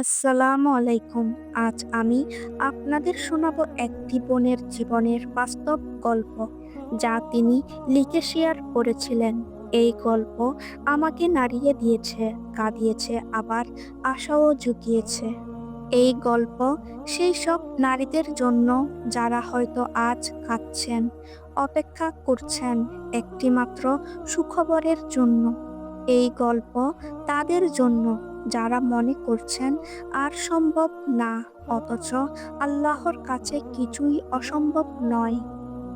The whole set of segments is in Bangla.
আসসালামু আলাইকুম। আজ আমি আপনাদের শোনাবো একটি বোনের জীবনের বাস্তব গল্প যা তিনি লিখে শেয়ার করেছিলেন। এই গল্প আমাকে নাড়িয়ে দিয়েছে, কাঁদিয়েছে, আবার আশাও জুগিয়েছে। এই গল্প সেই সব নারীদের জন্য যারা হয়তো আজ কাঁদছেন, অপেক্ষা করছেন একটিমাত্র সুখবরের জন্য। এই গল্প তাদের জন্য যারা মনে করছেন আর সম্ভব না, অথচ আল্লাহর কাছে কিছুই অসম্ভব নয়।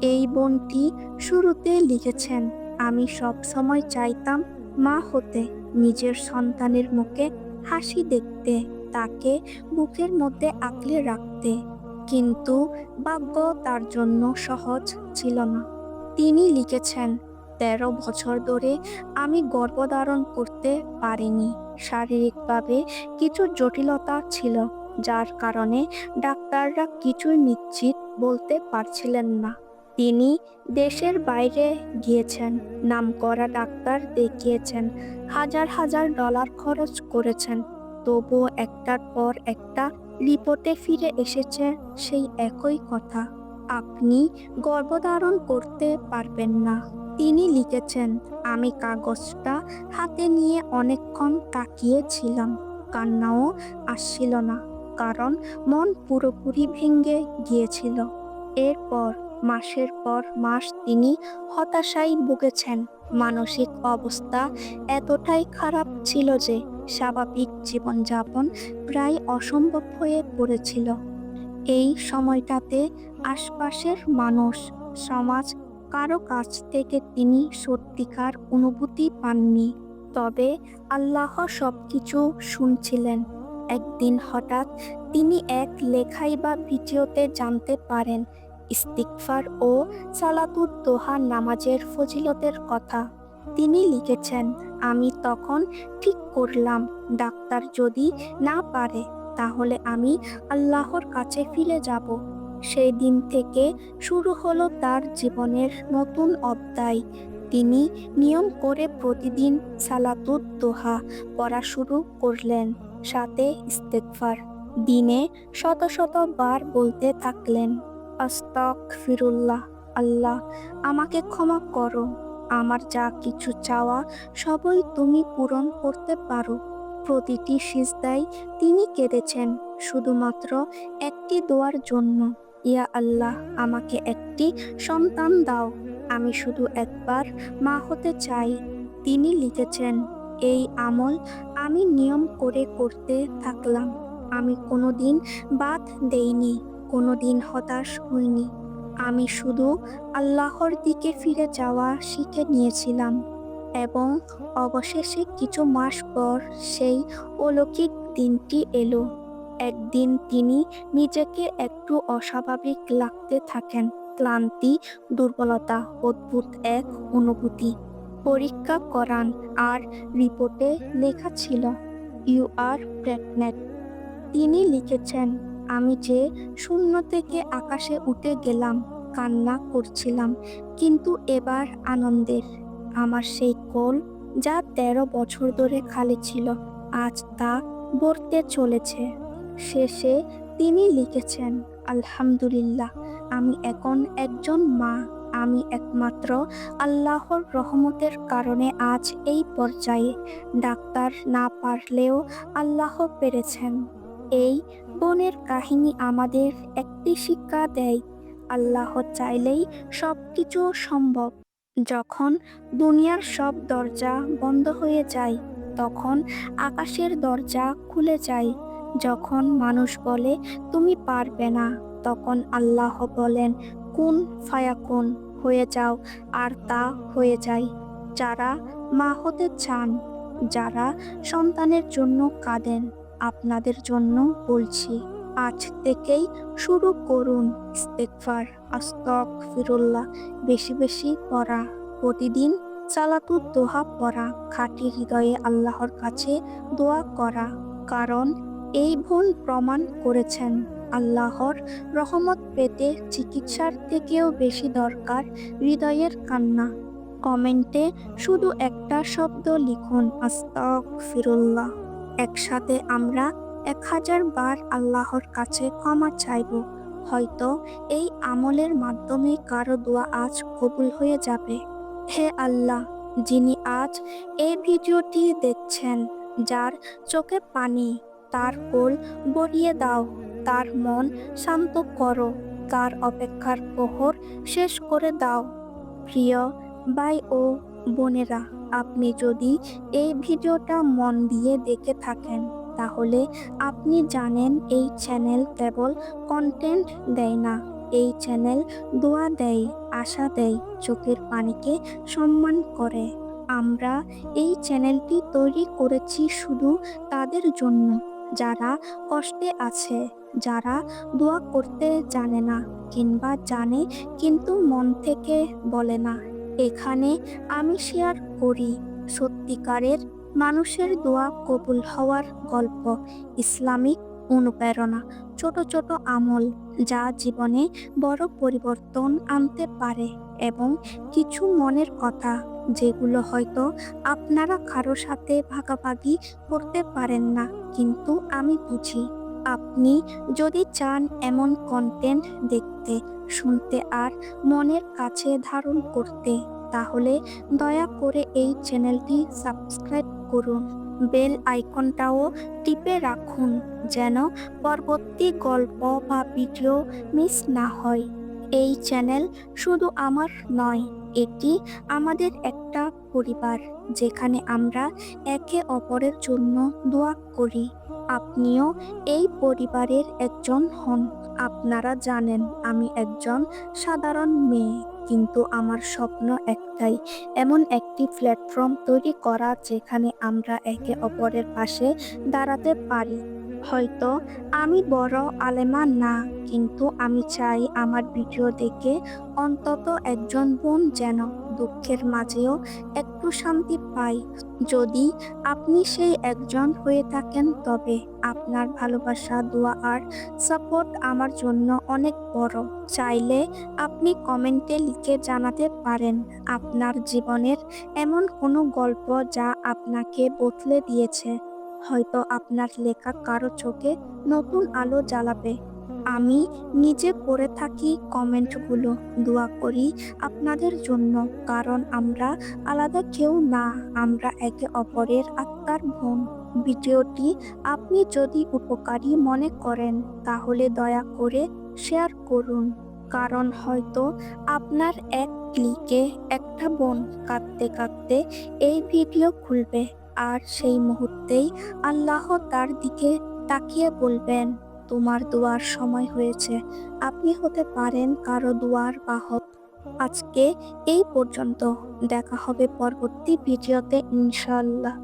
এই বোনটি শুরুতে লিখেছেন, আমি সব সময় চাইতাম মা হতে, নিজের সন্তানের মুখে হাসি দেখতে, তাকে বুকের মধ্যে আঁকলে রাখতে। কিন্তু ভাগ্য তার জন্য সহজ ছিল না। তিনি লিখেছেন তেরো বছর ধরে আমি গর্ভধারণ করতে পারিনি। শারীরিকভাবে কিছু জটিলতা ছিল, যার কারণে ডাক্তাররা কিছুই নিশ্চিত বলতে পারছিলেন না। তিনি দেশের বাইরে গিয়েছেন, নামকরা ডাক্তার দেখিয়েছেন, হাজার হাজার ডলার খরচ করেছেন। তবুও একটার পর একটা রিপোর্টে ফিরে এসেছে সেই একই কথা, আপনি গর্ভধারণ করতে পারবেন না। তিনি লিখেছেন, আমি কাগজটা হাতে নিয়ে অনেকক্ষণ তাকিয়েছিলাম কান্নাও আসছিল না, কারণ মন পুরোপুরি ভেঙে গিয়েছিল। এরপর, মাসের পর মাস তিনি হতাশায় ভুগেছেন। মানসিক অবস্থা এতটাই খারাপ ছিল যে স্বাভাবিক জীবনযাপন প্রায় অসম্ভব হয়ে পড়েছিল। এই সময়টাতে আশপাশের মানুষ, সমাজ কারও কাছ থেকে তিনি সত্যিকার অনুভূতি পাননি। তবে আল্লাহ সব কিছু শুনছিলেন। একদিন হঠাৎ তিনি এক লেখাই বা ভিডিওতে জানতে পারেন ইস্তিকফার ও সালাতুর দোহা নামাজের ফজিলতের কথা। তিনি লিখেছেন, আমি তখন ঠিক করলাম, ডাক্তার যদি না পারে, তাহলে আমি আল্লাহর কাছে ফিরে যাব। সেই দিন থেকে শুরু হলো তার জীবনের নতুন অধ্যায়। তিনি নিয়ম করে প্রতিদিন সালাতুদ দোহা পড়া শুরু করলেন, সাথে ইস্তেকফার দিনে শত শত বার বলতে থাকলেন আস্তাক ফিরুল্লাহ আল্লাহ, আমাকে ক্ষমা করো। আমার যা কিছু চাওয়া সবই তুমি পূরণ করতে পারো। প্রতিটি সিজদায় তিনি কেঁদেছেন, শুধুমাত্র একটি দোয়ার জন্য। ইয়া আল্লাহ, আমাকে একটি সন্তান দাও। আমি শুধু একবার মা হতে চাই, তিনি লিখেছেন, এই আমল আমি নিয়ম করে করতে থাকলাম। আমি কোনো দিন বাদ দেইনি কোনো দিন হতাশ হইনি। আমি শুধু আল্লাহর দিকে ফিরে যাওয়া শিখে নিয়েছিলাম এবং অবশেষে কিছু মাস পর সেই অলৌকিক দিনটি এলো। একদিন তিনি নিজেকে একটু অস্বাভাবিক লাগতে থাকেন। ক্লান্তি, দুর্বলতা, অদ্ভুত এক অনুভূতি। পরীক্ষা করান আর রিপোর্টে লেখা ছিল ইউ আর প্রেগনেন্ট তিনি লিখেছেন, আমি যে শূন্য থেকে আকাশে উঠে গেলাম, কান্না করছিলাম, কিন্তু এবার আনন্দের। আমার সেই কোল যা তেরো বছর ধরে খালি ছিল, আজ তা ভরতে চলেছে। শেষে তিনি লিখেছেন, আলহামদুলিল্লাহ, আমি এখন একজন মা। আমি একমাত্র আল্লাহর রহমতের কারণে আজ এই পর্যায়ে ডাক্তার না পারলেও আল্লাহ পেরেছেন। এই বোনের কাহিনী আমাদের একটি শিক্ষা দেয়, আল্লাহ চাইলেই সব কিছু সম্ভব। যখন দুনিয়ার সব দরজা বন্ধ হয়ে যায়, তখন আকাশের দরজা খুলে যায়। যখন মানুষ বলে, তুমি পারবে না, তখন আল্লাহ বলেন, কোন ফায়াকুন হয়ে যাও আর তা হয়ে যায়। যারা মা হতে চান, যারা সন্তানের জন্য কাঁদেন, আপনাদের জন্য বলছি, আজ থেকেই শুরু করুন ইস্তেকফার আস্তক ফিরুল্লাহ বেশি বেশি পড়া, প্রতিদিন সালাতুর দোহা পড়া, খাঁটি হৃদয়ে আল্লাহর কাছে দোয়া করা, কারণ এই ভুল প্রমাণ করেছেন। আল্লাহর রহমত পেতে চিকিৎসার থেকেও বেশি দরকার হৃদয়ের কান্না। কমেন্টে শুধু একটা শব্দ লিখুন আস্তক ফিরুল্লাহ একসাথে আমরা এক হাজার বার আল্লাহর কাছে ক্ষমা চাইব। হয়তো এই আমলের মাধ্যমে কারও দোয়া আজ কবুল হয়ে যাবে। হে আল্লাহ, যিনি আজ এই ভিডিওটি দেখছেন, যার চোখে পানি তার কোল বরিয়ে দাও, তার মন শান্ত করো, তার অপেক্ষার প্রহর শেষ করে দাও। প্রিয় ভাই ও বোনেরা, আপনি যদি এই ভিডিওটা মন দিয়ে দেখে থাকেন, তাহলে আপনি জানেন এই চ্যানেল কেবল কন্টেন্ট দেয় না, এই চ্যানেল দোয়া দেয়, আশা দেয়, চোখের পানিকে সম্মান করে। আমরা এই চ্যানেলটি তৈরি করেছি শুধু তাদের জন্য। যারা কষ্টে আছে, যারা দোয়া করতে জানে না কিংবা জানে কিন্তু মন থেকে বলে না। এখানে আমি শেয়ার করি সত্যিকারের মানুষের দোয়া কবুল হওয়ার গল্প, ইসলামিক অনুপ্রেরণা, ছোট ছোট আমল যা জীবনে বড় পরিবর্তন আনতে পারে। এবং কিছু মনের কথা, যেগুলো হয়তো আপনারা কারও সাথে ভাগাভাগি করতে পারেন না। কিন্তু আমি বুঝি, আপনি যদি চান এমন কন্টেন্ট দেখতে, শুনতে আর মনের কাছে ধারণ করতে, তাহলে দয়া করে এই চ্যানেলটি সাবস্ক্রাইব করুন। বেল আইকনটাও টিপে রাখুন, যেন পরবর্তী গল্প বা ভিডিও মিস না হয়। এই চ্যানেল শুধু আমার নয়, এটি আমাদের একটা পরিবার, যেখানে আমরা একে অপরের জন্য দোয়া করি। আপনিও এই পরিবারের একজন হন। আপনারা জানেন, আমি একজন সাধারণ মেয়ে, কিন্তু আমার স্বপ্ন একটাই, এমন একটি প্ল্যাটফর্ম তৈরি করা, যেখানে আমরা একে অপরের পাশে দাঁড়াতে পারি। হয়তো আমি বড় আলেমা না, কিন্তু আমি চাই আমার ভিডিও দেখে অন্তত একজন বোন যেন দুঃখের মাঝেও একটু শান্তি পাই যদি আপনি সেই একজন হয়ে থাকেন, তবে আপনার ভালোবাসা, দোয়া আর সাপোর্ট আমার জন্য অনেক বড়। চাইলে আপনি কমেন্টে লিখে জানাতে পারেন আপনার জীবনের এমন কোনো গল্প যা আপনাকে বদলে দিয়েছে। হয়তো আপনার লেখা কারও চোখে নতুন আলো জ্বালাবে। আমি নিজে পড়ে থাকি কমেন্টগুলো, দোয়া করি আপনাদের জন্য, কারণ আমরা আলাদা কেউ না, আমরা একে অপরের আত্মার বোন ভিডিওটি আপনি যদি উপকারী মনে করেন, তাহলে দয়া করে শেয়ার করুন, কারণ হয়তো আপনার এক ক্লিকে একটা বোন কাঁদতে কাঁদতে এই ভিডিও খুলবে। আর সেই মুহূর্তেই আল্লাহ তার দিকে তাকিয়ে বলবেন, তোমার দোয়ার সময় হয়েছে। আপনি হতে পারেন কারও দোয়ার বাহক। আজকে এই পর্যন্ত। দেখা হবে পরবর্তী ভিডিওতে ইনশাল্লাহ